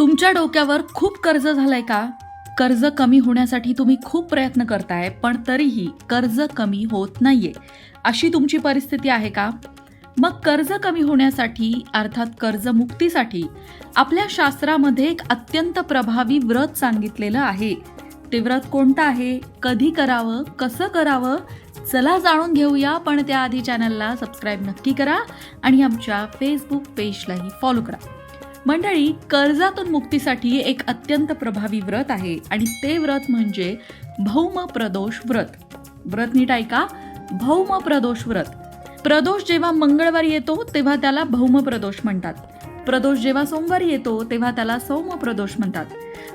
तुमच्या डोक्यावर खूप कर्ज झालंय का? कर्ज कमी होण्यासाठी तुम्ही खूप प्रयत्न करताय पण तरीही कर्ज कमी होत नाहीये. अशी तुमची परिस्थिती आहे का? मग कर्ज कमी होण्यासाठी अर्थात कर्जमुक्तीसाठी आपल्या शास्त्रामध्ये एक अत्यंत प्रभावी व्रत सांगितलेलं आहे. ते व्रत कोणतं आहे? कधी करावं? कसं करावं? चला जाणून घेऊया पण त्याआधी चॅनलला सबस्क्राईब नक्की करा आणि आमच्या फेसबुक पेजलाही फॉलो करा. मंडळी कर्जातून मुक्तीसाठी एक अत्यंत प्रभावी व्रत आहे. आणि ते व्रत म्हणजे भौम प्रदोष व्रत. व्रत नीट ऐका. भौम प्रदोष व्रत. प्रदोष जेव्हा मंगळवारी येतो तेव्हा त्याला भौम प्रदोष म्हणतात. प्रदोष जेव्हा सोमवारी येतो तेव्हा त्याला सौम प्रदोष म्हणतात.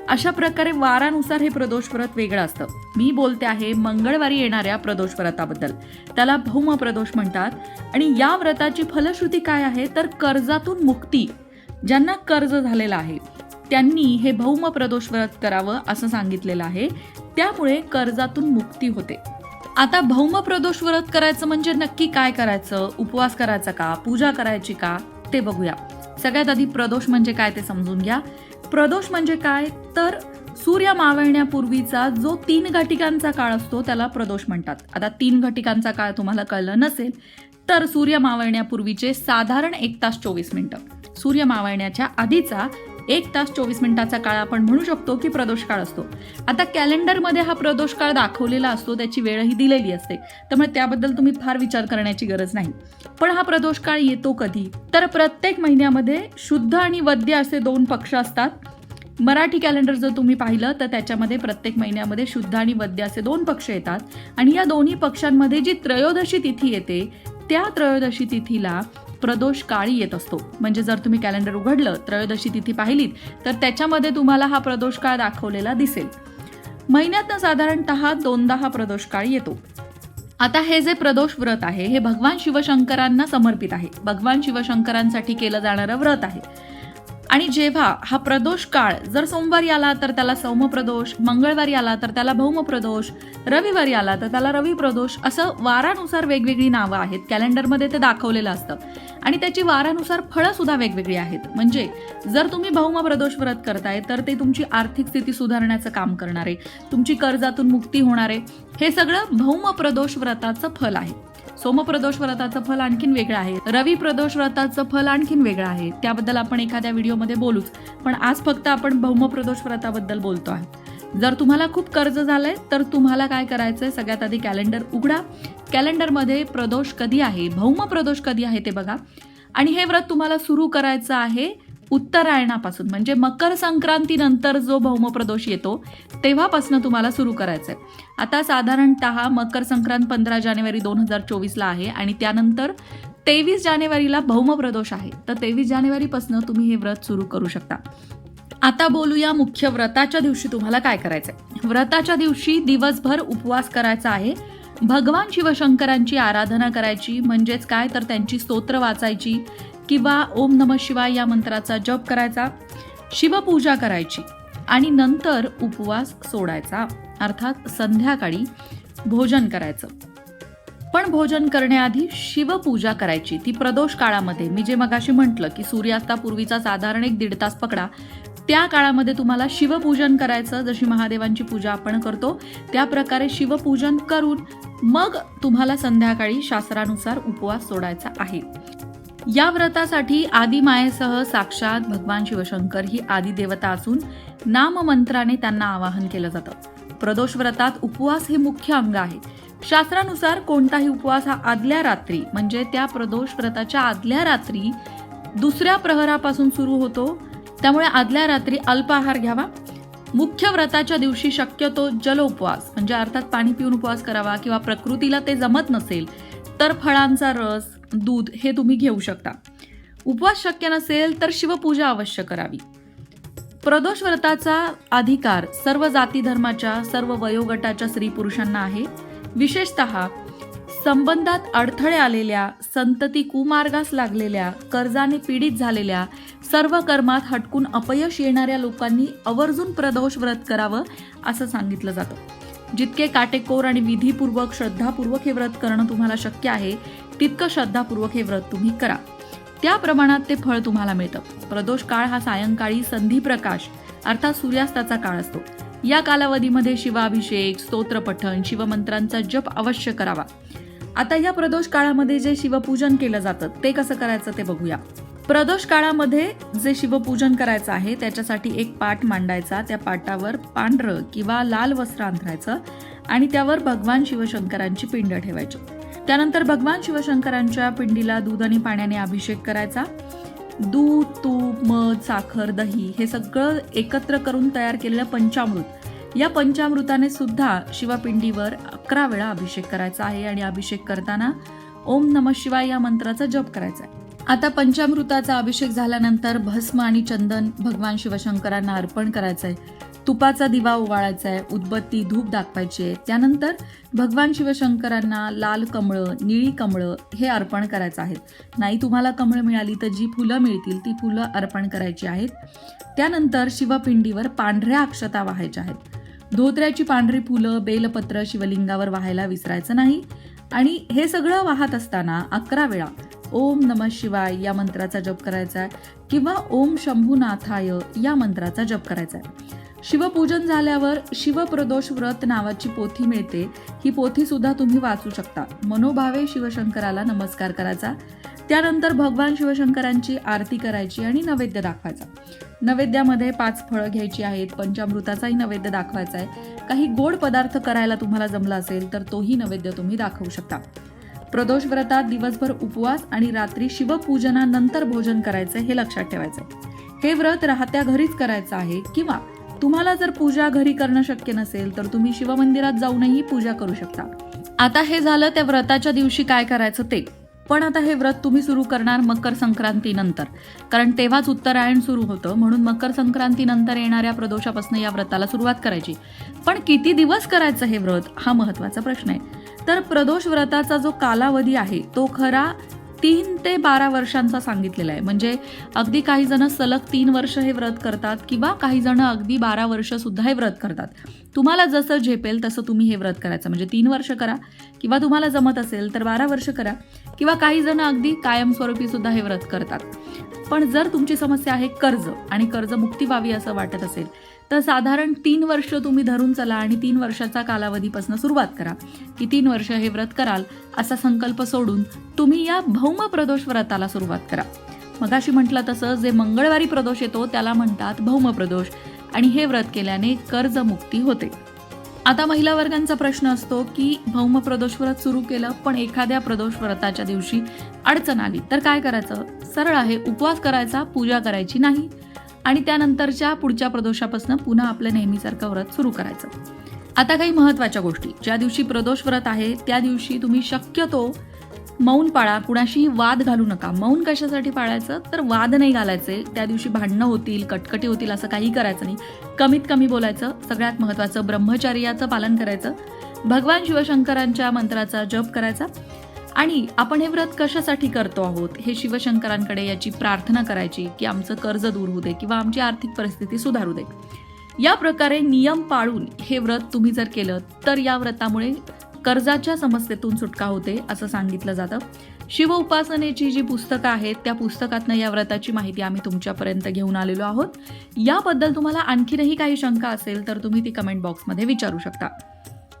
अशा प्रकारे वारानुसार हे प्रदोष व्रत वेगळं असतं. मी बोलते आहे मंगळवारी येणाऱ्या प्रदोष व्रताबद्दल. त्याला भौम प्रदोष म्हणतात. आणि या व्रताची फलश्रुती काय आहे? तर कर्जातून मुक्ती. ज्यांना कर्ज झालेलं आहे त्यांनी हे भौम प्रदोष व्रत करावं असं सांगितलेलं आहे. त्यामुळे कर्जातून मुक्ती होते. आता भौम प्रदोष व्रत करायचं म्हणजे नक्की काय करायचं? उपवास करायचा का? पूजा करायची का? ते बघूया. सगळ्यात आधी प्रदोष म्हणजे काय ते समजून घ्या. प्रदोष म्हणजे काय? तर सूर्य मावळण्यापूर्वीचा जो तीन घटिकांचा काळ असतो त्याला प्रदोष म्हणतात. आता तीन घटिकांचा काळ तुम्हाला कळलं नसेल तर सूर्य मावळण्यापूर्वीचे साधारण एक तास चोवीस मिनिटं. सूर्य मावळण्याच्या आधीचा एक तास चोवीस मिनिटाचा काळ आपण म्हणू शकतो की प्रदोष काळ असतो. आता कॅलेंडरमध्ये हा प्रदोष काळ दाखवलेला असतो त्याची वेळही दिलेली असते. त्यामुळे त्याबद्दल तुम्ही फार विचार करण्याची गरज नाही. पण हा प्रदोष काळ येतो कधी? तर प्रत्येक महिन्यामध्ये शुद्ध आणि वद्य असे दोन पक्ष असतात. मराठी कॅलेंडर जर तुम्ही पाहिलं तर त्याच्यामध्ये प्रत्येक महिन्यामध्ये शुद्ध आणि वद्य असे दोन पक्ष येतात. आणि या दोन्ही पक्षांमध्ये जी त्रयोदशी तिथी येते त्या त्रयोदशी तिथीला प्रदोष काळी येत असतो. म्हणजे जर तुम्ही कॅलेंडर उघडलं त्रयोदशी तिथी पाहिलीत तर त्याच्यामध्ये तुम्हाला हा प्रदोष काळ दाखवलेला दिसेल. महिन्यातनं साधारणतः दोनदा हा प्रदोष काळ येतो. आता हे जे प्रदोष व्रत आहे हे भगवान शिवशंकरांना समर्पित आहे. भगवान शिवशंकरांसाठी केलं जाणारं व्रत आहे. आणि जेव्हा हा प्रदोष काळ जर सोमवारी आला तर त्याला सौमप्रदोष मंगळवारी आला तर त्याला भौमप्रदोष रविवारी आला तर त्याला रवी प्रदोष असं वारानुसार वेगवेगळी नावं आहेत. कॅलेंडरमध्ये ते दाखवलेलं असतं. आणि त्याची वारानुसार फळं सुद्धा वेगवेगळी आहेत. म्हणजे जर तुम्ही भौम प्रदोष व्रत करताय तर ते तुमची आर्थिक स्थिती सुधारण्याचं काम करणारे तुमची कर्जातून मुक्ती होणारे हे सगळं भौम प्रदोष व्रताचं फल आहे. सोमप्रदोष व्रताचं फल आणखीन वेगळं आहे. रवी प्रदोष व्रताचं फल आणखीन वेगळं आहे. त्याबद्दल आपण एखाद्या व्हिडिओमध्ये बोलूच. पण आज फक्त आपण भौमप्रदोष व्रताबद्दल बोलतो आहे जर तुम्हाला खूप कर्ज झालंय तर तुम्हाला काय करायचंय? सगळ्यात आधी कॅलेंडर उघडा. कॅलेंडरमध्ये प्रदोष कधी आहे? भौम प्रदोष कधी आहे ते बघा. आणि हे व्रत तुम्हाला सुरू करायचं आहे उत्तरायणापासून म्हणजे मकर संक्रांतीनंतर जो भौमप्रदोष येतो तेव्हापासून तुम्हाला सुरू करायचं आहे आता साधारणतः मकर संक्रांत पंधरा जानेवारी दोन हजार चोवीसला आहे आणि त्यानंतर तेवीस जानेवारीला भौमप्रदोष आहे. तर तेवीस जानेवारीपासून तुम्ही हे व्रत सुरू करू शकता. आता बोलूया मुख्य व्रताच्या दिवशी तुम्हाला काय करायचंय. व्रताच्या दिवशी दिवसभर उपवास करायचा आहे. भगवान शिवशंकरांची आराधना करायची म्हणजेच काय? तर त्यांची स्तोत्र वाचायची. किंवा ओम नम शिवाय या मंत्राचा जप करायचा शिवपूजा करायची आणि नंतर उपवास सोडायचा. अर्थात संध्याकाळी भोजन करायचं. पण भोजन करण्याआधी शिवपूजा करायची. ती प्रदोष काळामध्ये मी जे मगाशी म्हटलं की सूर्यास्तापूर्वीचा साधारण एक दीड तास पकडा त्या काळामध्ये तुम्हाला शिवपूजन करायचं. जशी महादेवांची पूजा आपण करतो त्या प्रकारे शिवपूजन करून मग तुम्हाला संध्याकाळी शास्त्रानुसार उपवास सोडायचा आहे. या व्रतासाठी आदिमायेसह साक्षात भगवान शिवशंकर ही आदिदेवता असून नाममंत्राने त्यांना आवाहन केलं जातं. प्रदोष व्रतात उपवास हे मुख्य अंग आहे. शास्त्रानुसार कोणताही उपवास हा आदल्या रात्री म्हणजे त्या प्रदोष व्रताच्या आदल्या रात्री दुसऱ्या प्रहरापासून सुरू होतो. त्यामुळे आदल्या रात्री अल्प आहार घ्यावा. मुख्य व्रताच्या दिवशी शक्यतो जल उपवास म्हणजे अर्थात पाणी पिऊन उपवास करावा किंवा प्रकृतीला ते जमत नसेल तर फळांचा रस दूध हे तुम्ही घेऊ शकता. उपवास शक्य नसेल तर शिवपूजा अवश्य करावी. प्रदोष व्रताचा अधिकार सर्व जाती धर्माच्या सर्व वयोगटाच्या स्त्री पुरुषांना आहे. विशेषत संबंधात अडथळे आलेल्या संतती कुमार्गास लागलेल्या कर्जाने पीडित झालेल्या सर्व कर्मात हटकून अपयश येणाऱ्या लोकांनी आवर्जून प्रदोष व्रत करावं असं सांगितलं जातं. जितके काटेकोर आणि विधीपूर्वक श्रद्धापूर्वक हे व्रत करणं तुम्हाला शक्य आहे तितकं श्रद्धापूर्वक हे व्रत तुम्ही करा. त्या प्रमाणात ते फळ तुम्हाला मिळतं. प्रदोष काळ हा सायंकाळी संधी प्रकाश अर्थात सूर्यास्ताचा काळ असतो. या कालावधीमध्ये शिवाभिषेक स्तोत्रपठण शिवमंत्रांचा जप अवश्य करावा. आता या प्रदोष काळामध्ये जे शिवपूजन केलं जातं ते कसं करायचं ते बघूया. प्रदोष काळामध्ये जे शिवपूजन करायचं आहे त्याच्यासाठी एक पाट मांडायचा. त्या पाटावर पांढरं किंवा लाल वस्त्र अंथरायचं आणि त्यावर भगवान शिवशंकरांची पिंड ठेवायची. त्यानंतर भगवान शिवशंकरांच्या पिंडीला दूध आणि पाण्याने अभिषेक करायचा. दूध तूप मध साखर दही हे सगळं एकत्र करून तयार केलेलं पंचामृत. या पंचामृताने सुद्धा शिवपिंडीवर अकरा वेळा अभिषेक करायचा आहे आणि अभिषेक करताना ओम नम शिवाय या मंत्राचा जप करायचा आहे. आता पंचामृताचा अभिषेक झाल्यानंतर भस्म आणि चंदन भगवान शिवशंकरांना अर्पण करायचंय. तुपाचा दिवा ओवाळायचा आहे उदबत्ती धूप दाखवायची आहे त्यानंतर भगवान शिवशंकरांना लाल कमळं निळी कमळं हे अर्पण करायचं आहे. नाही तुम्हाला कमळं मिळाली तर जी फुलं मिळतील ती फुलं अर्पण करायची आहेत. त्यानंतर शिवपिंडीवर पांढऱ्या अक्षता वाहायच्या आहेत. धोत्र्याची पांढरी फुलं बेलपत्र शिवलिंगावर वाहायला विसरायचं नाही. आणि हे सगळं वाहत असताना अकरा वेळा ओम नम शिवाय या मंत्राचा जप करायचा आहे. किंवा ओम शंभूनाथाय या मंत्राचा जप करायचा आहे. शिवपूजन झाल्यावर शिवप्रदोष व्रत नावाची पोथी मिळते. ही पोथी सुद्धा तुम्ही वाचू शकता. मनोभावे शिवशंकराला नमस्कार करायचा. त्यानंतर भगवान शिवशंकरांची आरती करायची आणि नैवेद्य दाखवायचा. नैवेद्यामध्ये पाच फळं घ्यायची आहेत. पंचामृताचाही नैवेद्य दाखवायचा आहे. काही गोड पदार्थ करायला तुम्हाला जमला असेल तर तोही नैवेद्य तुम्ही दाखवू शकता. प्रदोष व्रतात दिवसभर उपवास आणि रात्री शिवपूजनानंतर भोजन करायचं हे लक्षात ठेवायचं. हे व्रत राहत्या घरीच करायचं आहे किंवा तुम्हाला जर पूजा घरी करणं शक्य नसेल तर तुम्ही शिवमंदिरात जाऊनही पूजा करू शकता. आता हे झालं त्या व्रताच्या दिवशी काय करायचं ते. पण आता हे व्रत तुम्ही सुरू करणार मकर संक्रांतीनंतर. कारण तेव्हाच उत्तरायण सुरू होतं म्हणून मकर संक्रांतीनंतर येणाऱ्या प्रदोषापासून या व्रताला सुरुवात करायची. पण किती दिवस करायचं हे व्रत? हा महत्त्वाचा प्रश्न आहे. तर प्रदोष व्रताचा जो कालावधी आहे तो खरा तीन ते बारा वर्षांचा सांगितलेला आहे. म्हणजे अगदी काही जण सलग तीन वर्ष हे व्रत करतात किंवा काही जण अगदी बारा वर्ष सुद्धा हे व्रत करतात. तुम्हाला जसं झेपेल तसं तुम्ही हे व्रत करायचं. म्हणजे तीन वर्ष करा किंवा तुम्हाला जमत असेल तर बारा वर्ष करा किंवा काही जण अगदी कायमस्वरूपी सुद्धा हे व्रत करतात. पण जर तुमची समस्या आहे कर्ज आणि कर्ज मुक्ती व्हावी असं वाटत असेल तर साधारण तीन वर्ष तुम्ही धरून चला आणि तीन वर्षाचा कालावधीपासून सुरुवात करा. की तीन वर्ष हे व्रत कराल असा संकल्प सोडून तुम्ही या भौम प्रदोष व्रताला सुरुवात करा. मगाशी म्हटलं तसं जे मंगळवारी प्रदोष येतो त्याला म्हणतात भौम प्रदोष. आणि हे व्रत केल्याने कर्जमुक्ती होते. आता महिला वर्गांचा प्रश्न असतो की भौम प्रदोष व्रत सुरू केलं पण एखाद्या प्रदोष व्रताच्या दिवशी अडचण आली तर काय करायचं? सरळ आहे उपवास करायचा पूजा करायची नाही. आणि त्यानंतरच्या पुढच्या प्रदोषापासून पुन्हा आपलं नेहमीसारखं व्रत सुरू करायचं. आता काही महत्त्वाच्या गोष्टी. ज्या दिवशी प्रदोष व्रत आहे त्या दिवशी तुम्ही शक्यतो मौन पाळा. कुणाशी वाद घालू नका. मौन कशासाठी पाळायचं? तर वाद नाही घालायचे. त्या दिवशी भांडणं होतील कटकटी होतील असं काही करायचं नाही. कमीत कमी बोलायचं. सगळ्यात महत्त्वाचं ब्रह्मचार्याचं पालन करायचं. भगवान शिवशंकरांच्या मंत्राचा जप करायचा. आणि आपण हे व्रत कशासाठी करतो आहोत? हे शिवशंकरांकडे याची प्रार्थना करायची की आमचं कर्ज दूर होऊ दे किंवा आमची आर्थिक परिस्थिती सुधारू दे. या प्रकारे नियम पाळून हे व्रत तुम्ही जर केलं तर या व्रतामुळे कर्जाच्या समस्येतून सुटका होते असं सांगितलं जातं. शिव उपासनेची जी पुस्तकं आहेत त्या पुस्तकातनं या व्रताची माहिती आम्ही तुमच्यापर्यंत घेऊन आलेलो आहोत. याबद्दल तुम्हाला आणखीनही काही शंका असेल तर तुम्ही ती कमेंट बॉक्समध्ये विचारू शकता.